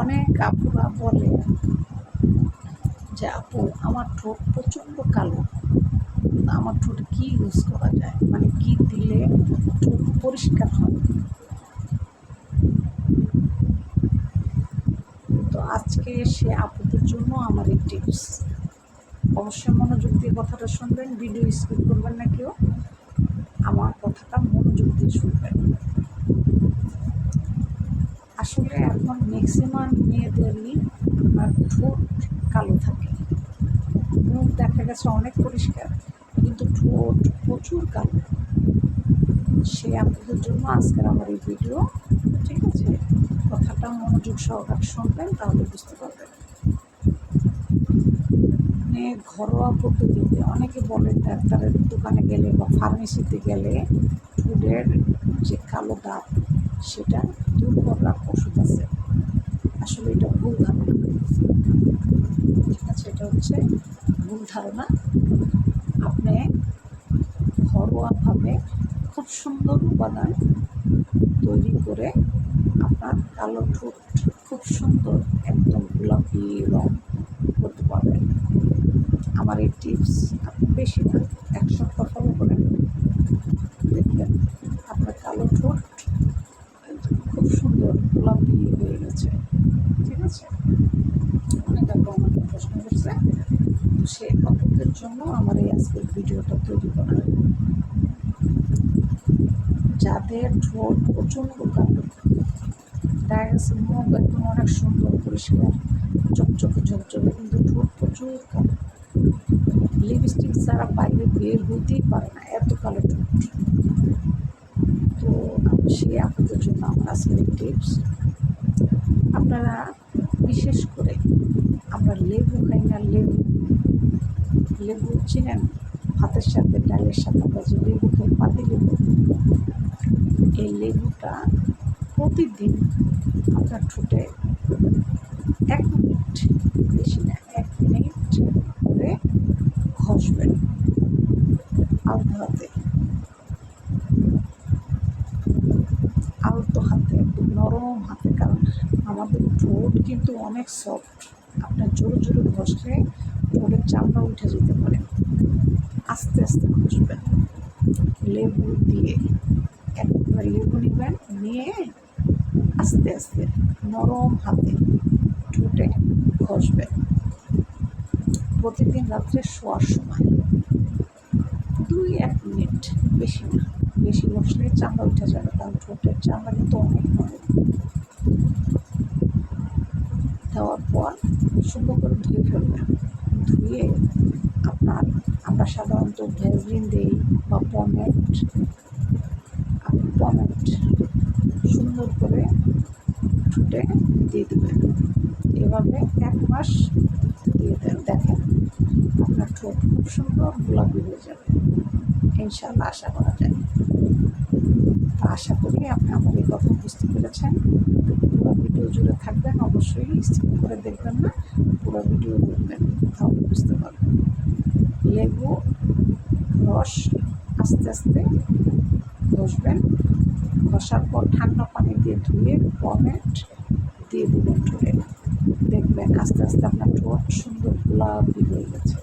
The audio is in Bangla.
অনেক আপুরা বলে, যে আপু, আমার ঠোঁট প্রচণ্ড কালো। আমার ঠোঁটে কী ইউজ করা যায়? মানে কি দিলে ঠোঁট পরিষ্কার হবে তো আজকে সে আপুদের জন্য আমার এই টিপস অবশ্যই মনোযোগ দিয়ে কথাটা শুনবেন ভিডিও স্কিপ করবেন না কেউ। আমার কথাটা মনোযোগ দিয়ে শুনবেন। আসলে এখন ম্যাক্সিমাম মেয়েদেরই ঠোঁট কালো থাকে। মুখ দেখা গেছে অনেক পরিষ্কার, কিন্তু ঠোঁট প্রচুর কালো। সে আপনাদের জন্য আজকের আমার এই ভিডিও ঠিক আছে? কথাটা মনোযোগ সহকারে শুনবেন, তাহলে বুঝতে পারবেন। মানে ঘরোয়া পদ্ধতিতে অনেকে বলে ডাক্তারের দোকানে গেলে বা ফার্মেসিতে গেলে ঠোঁটের যে কালো দাগ সেটা দূর করার ওষুধ আছে। আসলে এটা ভুল ধারণা। ঠিক আছে, এটা হচ্ছে ভুল ধারণা। আপনি ঘরোয়াভাবে খুব সুন্দর উপাদান তৈরি করে আপনার কালো ঠোঁট খুব সুন্দর একদম গোলাপি রং করতে পারবেন। আমার এই টিপস আপনি বেশি না, এক সপ্তাহ ফলো করেন দেখবেন। আপনার কালো ঠোঁট একদম খুব সুন্দর গোলাপি হয়ে গেছে ঠিক আছে। অনেক আপু আমাকে প্রশ্ন করছে তো সেই আপুদের জন্য আমার এই আজকের ভিডিওটা তৈরি করা যাদের ঠোঁট প্রচণ্ড কালো দেখা গেছে মুখ একদম অনেক সুন্দর পরিষ্কার, চকচকে ঝকঝকে, কিন্তু ঠোঁট প্রচুর কালো। লিপস্টিক ছাড়া বাইরে বের হইতেই পারে না, এত কালো ঠোঁট। তো সেই আপনাদের জন্য আমার আজকের টিপস আপনারা বিশেষ করে আমরা লেবু খাই না, লেবু লেবু চিনেন? ভাতের সাথে, ডালের সাথে আমরা যে লেবু খাই, পাতি লেবু। এই লেবুটা প্রতিদিন আপনার ঠোঁটে এক মিনিট, বেশি না, এক মিনিট করে ঘষবেন। আলতো হাতে আলতো হাতে একদম নরম হাতে কারণ আমাদের ঠোঁট কিন্তু অনেক সফট আপনার জোরে জোরে ঘষলে ঠোঁটের চামড়া উঠে যেতে পারে। আস্তে আস্তে ঘষবেন লেবু দিয়ে একবার লেবু নেবেন, নিয়ে আস্তে আস্তে নরম হাতে ঠোঁটে ঘষবেন। প্রতিদিন রাত্রে শোয়ার সময়। দুই এক মিনিট, বেশি না। বেশি বসলে চামড়া উঠে যাবে, কারণ ঠোঁটের চামড়া কিন্তু অনেক নরম। দেওয়ার পর সুন্দর করে ধুয়ে ফেলবেন ধুয়ে আপনার, আমরা সাধারণত ভ্যাসলিন দিই বা পমেট, আপনি পমেট সুন্দর করে ঠোঁটে দিয়ে দেবেন। এভাবে এক মাস দিয়ে দেন। দেখেন, আপনার ঠোঁট খুব সুন্দর গোলাপি হয়ে যাবে। ইনশাল্লাহ আশা করা যায়। তা আশা করি আপনি আমার এই কথা বুঝতে পেরেছেন। পুরো ভিডিও জুড়ে থাকবেন, অবশ্যই স্কিপ করে দেখবেন না, পুরো ভিডিও দেখবেন তাহলে বুঝতে পারবেন। লেবু, রস আস্তে আস্তে ঘষবেন ঘষার পর ঠান্ডা পানি দিয়ে ধুয়ে পমেট দিয়ে দেবেন ঠোঁটে দেখবেন আস্তে আস্তে আপনার ঠোঁট সুন্দর গোলাপি হয়ে গেছে।